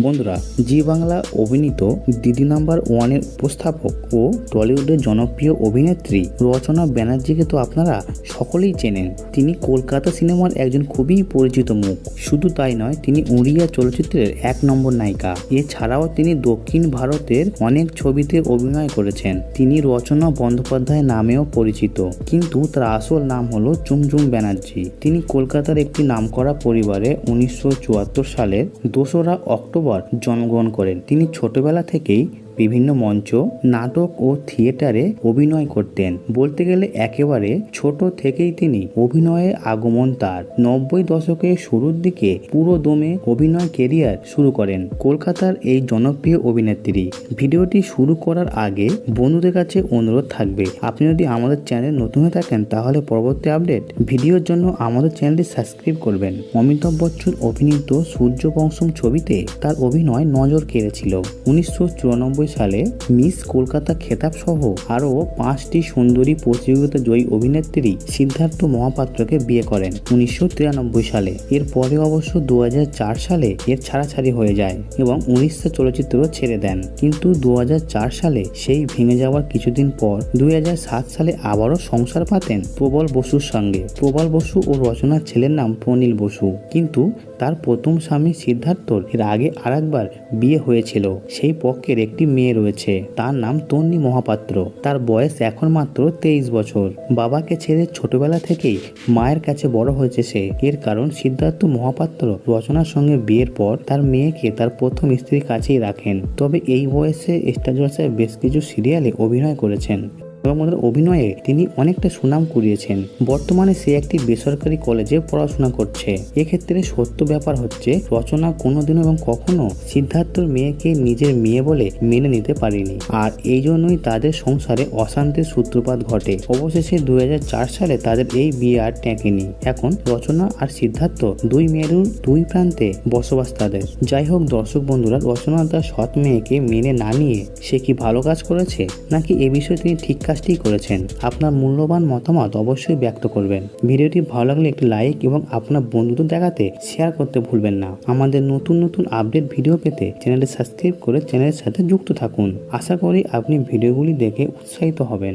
বন্ধুরা, জি বাংলা অভিনীত দিদি নাম্বার ওয়ানের উপস্থাপক ও টলিউডের জনপ্রিয় অভিনেত্রী রচনা ব্যানার্জিকে তো আপনারা সকলেই চেনেন। তিনি কলকাতা সিনেমার একজন খুবই পরিচিত মুখ। শুধু তাই নয়, তিনি উড়িয়া চলচ্চিত্রের এক নম্বর নায়িকা। এছাড়াও তিনি দক্ষিণ ভারতের অনেক ছবিতে অভিনয় করেছেন। তিনি রচনা বন্দ্যোপাধ্যায় নামেও পরিচিত। কিন্তু তার আসল নাম হলো চুমচুম ব্যানার্জি। তিনি কলকাতার একটি নামকরা পরিবারে উনিশশো চুয়াত্তর সালের দোসরা অক্টোবর জন্মগ্রহণ করেন। তিনি ছোটবেলা থেকেই বিভিন্ন মঞ্চ, নাটক ও থিয়েটারে অভিনয় করতেন। বলতে গেলে একেবারে ছোট থেকেই তিনি অভিনয়ে আগমন তার। নব্বই দশকের শুরুর দিকে পুরো দমে অভিনয় কেরিয়ার শুরু করেন কলকাতার এই জনপ্রিয় অভিনেত্রী। ভিডিওটি শুরু করার আগে বন্ধুদের কাছে অনুরোধ থাকবে, আপনি যদি আমাদের চ্যানেল নতুন হয়ে থাকেন তাহলে পরবর্তী আপডেট ভিডিওর জন্য আমাদের চ্যানেলটি সাবস্ক্রাইব করবেন। অমিতাভ বচ্চন অভিনীত সূর্যবংশম ছবিতে তার অভিনয় নজর কেড়েছিল। উনিশশো চুরানব্বই সালে মিস কলকাতা খেতাব সহ আরও পাঁচটি সুন্দরী প্রতিযোগিতা জয়ী অভিনেত্রী সিদ্ধার্থ মহাপাত্রকে বিয়ে করেন উনিশশো সালে। এর পরে অবশ্য দু সালে এর ছাড়াছাড়ি হয়ে যায় এবং উড়িষ্যা চলচ্চিত্র ছেড়ে দেন। কিন্তু দু সালে সেই ভেঙে যাওয়ার কিছুদিন পর দু হাজার সাত সালে আবারও সংসার পাতেন প্রবল বসুর সঙ্গে। প্রবল বসু ও রচনার ছেলের নাম প্রনীল বসু। কিন্তু তার প্রথম স্বামী সিদ্ধার্থর এর আগে আরেকবার বিয়ে হয়েছিল। সেই পক্ষের একটি মেয়ে রয়েছে। তার নাম তন্নি মহাপাত্র। তার বয়স এখন মাত্র তেইশ বছর। বাবাকে ছেড়ে ছোটবেলা থেকেই মায়ের কাছে বড় হয়েছে সে। এর কারণ সিদ্ধার্থ মহাপাত্র রচনার সঙ্গে বিয়ের পর তার মেয়েকে তার প্রথম স্ত্রীর কাছেই রাখেন। তবে এই বয়সে স্টার জলসায় বেশ কিছু সিরিয়ালে অভিনয় করেছেন। এবং ওনার অভিনয়ে তিনি অনেকটা সুনাম কুড়িয়েছেন। বর্তমানে সে একটি বেসরকারি কলেজে পড়াশোনা করছে। এক্ষেত্রে সত্য ব্যাপার হচ্ছে, রচনা কোনোদিনও এবং কখনো সিদ্ধার্থর মেয়েকে নিজের মেয়ে বলে মেনে নিতে পারেনি। আর এই জন্যই তাদের সংসারে অশান্তির সূত্রপাত ঘটে। অবশেষে দুই হাজার চার সালে তাদের এই বিয়ে আর ট্যাঁকেনি এখন রচনা আর সিদ্ধার্থ দুই মেরুর দুই প্রান্তে বসবাস তাদের। যাই হোক, দর্শক বন্ধুরা রচনা তার সৎ মেয়েকে মেনে না নিয়ে সে কি ভালো কাজ করেছে? নাকি এ বিষয়ে তিনি ঠিক কাজটি করেছেন। আপনার মূল্যবান মতামত অবশ্যই ব্যক্ত করবেন। ভিডিওটি ভালো লাগলে একটি লাইক এবং আপনার বন্ধুদের দেখাতে শেয়ার করতে ভুলবেন না। আমাদের নতুন নতুন আপডেট ভিডিও পেতে চ্যানেলটি সাবস্ক্রাইব করে চ্যানেলের সাথে যুক্ত থাকুন। আশা করি আপনি ভিডিওগুলি দেখে উৎসাহিত হবেন।